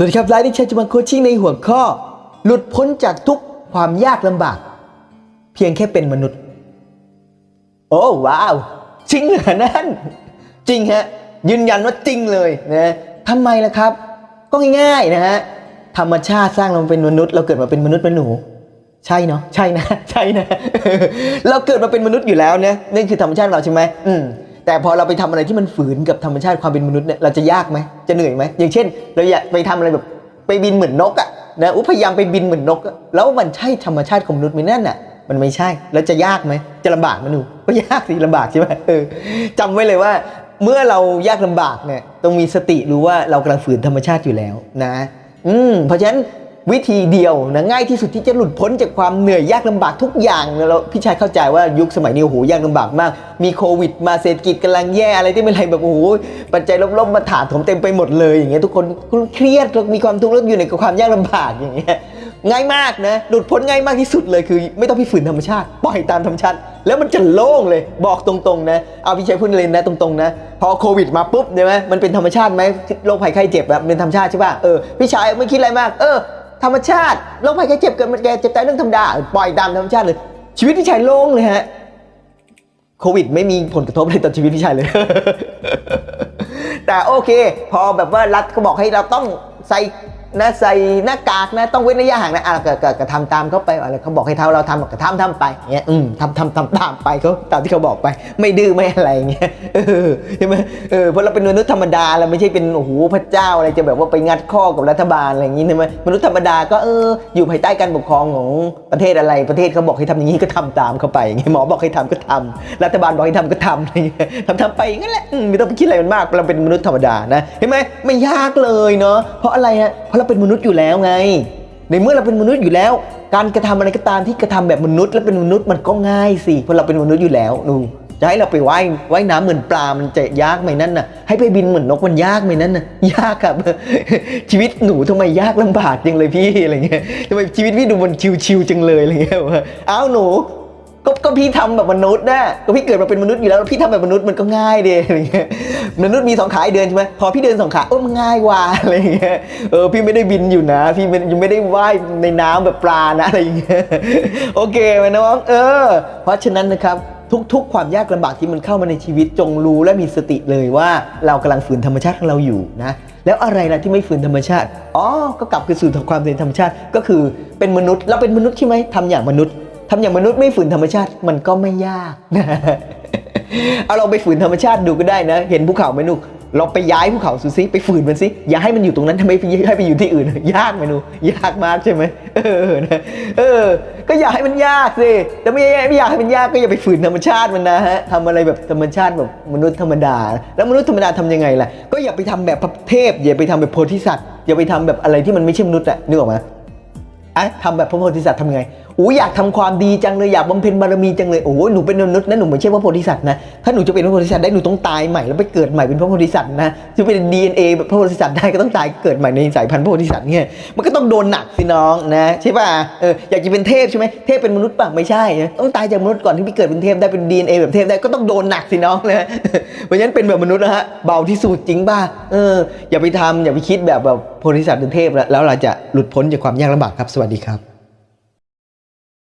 สวัสดีครับไลฟ์ดิฉันจะมาโคชชิ่งในหัวข้อ หลุดพ้นจากทุกความยากลำบาก เพียงแค่เป็นมนุษย์ โอ้ว้าว จริงเหรอนั่น จริงฮะ ยืนยันว่าจริงเลยนะทำไมล่ะครับ ก็ง่ายๆนะฮะธรรมชาติสร้างเราเป็นมนุษย์ เราเกิดมาเป็นมนุษย์เป็นหนู ใช่เนาะใช่นะ ใช่นะ เราเกิดมาเป็นมนุษย์อยู่แล้วเนี่ยนั่คือธรรมชาติเราใช่ไหมอืม แต่พอเราไปทำอะไรที่มันฝืนกับธรรมชาติความเป็นมนุษย์เนี่ยเราจะยากไหมจะเหนื่อยไหมอย่างเช่น เราอยากไปทำอะไรแบบไปบินเหมือนนกอะนะอุพยายามไปบินเหมือนนก แล้วมันใช่ธรรมชาติของมนุษย์ไหมนั่นอะมันไม่ใช่ แล้วจะยากไหมจะลำบากไหมหนูก็ยากสิลำบากใช่ไหมเออจำไว้เลยว่า เมื่อเรายากลำบากเนี่ยต้องมีสติรู้ว่าเรากำลังฝืนธรรมชาติอยู่แล้วนะ อืมเพราะฉะนั้น วิธีเดียวนะง่ายที่สุดที่จะหลุดพ้นจากความเหนื่อยยากลำบากทุกอย่างนะเราพี่ชายเข้าใจว่ายุคสมัยนี้โอ้โหยากลำบากมาก มีโควิด มาเศรษฐกิจกำลังแย่อะไรที่ไม่ไรแบบโอ้โหปัจจัยลบๆมาถาถมเต็มไปหมดเลยอย่างเงี้ยทุกคนคุณเครียดมีความทุกข์แล้วอยู่ในความยากลำบากอย่างเงี้ยง่ายมากนะหลุดพ้นง่ายมากที่สุดเลยคือ ไม่ต้องไปฝืนธรรมชาติ ปล่อยตามธรรมชาติ แล้วมันจะโล่งเลยบอกตรงๆนะเอาพี่ชัยพูดเลยนะตรงๆนะพอโควิดมาปุ๊บใช่ไหมมันเป็นธรรมชาติไหมโรคภัยไข้เจ็บแบบเป็นธรรมชาติใช่ป่ะเออพี่ชายไม่คิดอะไรมากเออ ธรรมชาติโรคภัยแค่เจ็บเกิดมันแกเจ็บตายเรื่องธรรมดาปล่อยตามธรรมชาติเลย ชีวิตพี่ชายโล่งเลยฮะโควิดไม่มีผลกระทบอะไรต่อชีวิตพี่ชายเลย แต่โอเค พอแบบว่ารัฐเขาบอกให้เราต้องใส่ นะใส่หน้ากากนะต้องเว้นระยะห่างนะอะก็ก็ก็ทำตามเขาไปอะไรเขาบอกให้ทำเราทำก็ทำทำไปเงี้ยอืมทำทำทำตามไปเขาตามที่เขาบอกไป ไม่ดื้อไม่อะไรเงี้ยเออใช่ไหมเออเพราะเราเป็นมนุษย์ธรรมดาเราไม่ใช่เป็นโอ้โหพระเจ้าอะไรจะแบบว่าไปงัดข้อกับรัฐบาลอะไรอย่างงี้ใช่ไหมมนุษย์ธรรมดาก็เอออยู่ภายใต้การปกครองของประเทศอะไรประเทศเขาบอกให้ทำอย่างนี้ก็ทำตามเขาไปอย่างเงี้ยหมอบอกให้ทำก็ทำรัฐบาลบอกให้ทำก็ทำอะไรเงี้ยทำทำไปงั้นแหละอืมไม่ต้องไปคิดอะไรมันมากเราเป็นมนุษย์ธรรมดานะเห็นไหมไม่ยากเลยเนาะเพราะอะไรฮะเพราะเราเป็นมนุษย์อยู่แล้วไง ในเมื่อเราเป็นมนุษย์อยู่แล้ว การกระทำอะไรก็ตามที่กระทำแบบมนุษย์และเป็นมนุษย์มันก็ง่ายสิเพราะเราเป็นมนุษย์อยู่แล้วนูจะให้เราไปว่ายว่ายน้ำเหมือนปลา มันจะยากไหมนั่นน่ะ ให้ไปบินเหมือนนกมันยากไหมนั่นน่ะ ยากครับ ชีวิตหนูทำไมยากลำบากจังเลยพี่อะไรเงี้ยทำไมชีวิตพี่ดูมันชิวๆจังเลยอะไรเงี้ยว่าอ้าวหนู ก็ก็พี่ทำแบบมนุษย์นะก็พี่เกิดมาเป็นมนุษย์อยู่แล้ว พี่ทำแบบมนุษย์มันก็ง่ายเดีอะไรเงี้ยมนุษย์มีสองขาเดินใช่ไหมพอพี่เดินสองขาเออมันง่ายว่าอะไรเงี้ยเออพี่ไม่ได้บินอยู่นะ พี่ยังไม่ได้ว่ายในน้ำแบบปลานะอะไรเงี้ยโอเคไหมน้องเออ เพราะฉะนั้นนะครับทุกๆ ความยากลำบากที่มันเข้ามาในชีวิตจงรู้และมีสติเลยว่าเรากำลังฝืนธรรมชาติของเราอยู่นะแล้วอะไรล่ะที่ไม่ฝืนธรรมชาติอ๋อก็กลับคืนสู่ความเป็นธรรมชาติก็คือเป็นมนุษย์เราเป็นมนุษย์ใช่ไหมทำอย่างมนุษย์ ทำอย่างมนุษย์ไม่ฝืนธรรมชาติมันก็ไม่ยากนะเอาเราไปฝืนธรรมชาติดูก็ได้นะ เห็นภูเขาไหมหนุกเราไปย้ายภูเขาสิซิไปฝืนมันสิอย่าให้มันอยู่ตรงนั้นทำไมให้ไปอยู่ที่อื่น ยากไหมหนูยากมากใช่ไหมเออนะเออ ก็อยากให้มันยากสิแต่ไม่ไม่อยากให้มันยากก็อย่าไปฝืนธรรมชาติมันนะฮะทำอะไรแบบธรรมชาติแบบมนุษย์ธรรมดา แล้วมนุษย์ธรรมดาทำยังไงล่ะก็อย่าไปทำแบบพระเทพ อย่าไปทำแบบโพธิสัตว์อย่าไปทำแบบอะไรที่มันไม่ใช่มนุษย์อะนึกออกไหมอะทำแบบพระโพธิสัตว์ทำไง โอ้อยากทำความดีจังเลยอยากบำเพ็ญบารมีจังเลยโอ้หนูเป็นมนุษย์นะหนูไม่ใช่พระโพธิสัตว์นะถ้าหนูจะเป็นพระโพธิสัตว์ได้หนูต้องตายใหม่แล้วไปเกิดใหม่เป็นพระโพธิสัตว์นะจะเป็น DNA แบบพระโพธิสัตว์ได้ก็ต้องตายเกิดใหม่ในสายพันธุ์พระโพธิสัตว์เนี่ยมันก็ต้องโดนหนักสิน้องนะใช่ป่ะเอออยากจะเป็นเทพใช่ไหมเทพเป็นมนุษย์ป่ะไม่ใช่ต้องตายจากมนุษย์ก่อนที่พี่เกิดเป็นเทพได้เป็น DNA แบบเทพได้ก็ต้องโดนหนักสิน้องนะเพราะฉะนั้นเป็นแบบมนุษย์นะฮะเบาที่สุดจริงป่ะเออ อย่าไปทำอย่าไปคิดแบบแบบโพธิสัตว์เป็นเทพแล้วเราจะหลุดพ้นจากความยากลำบากครับสวัสดีครับ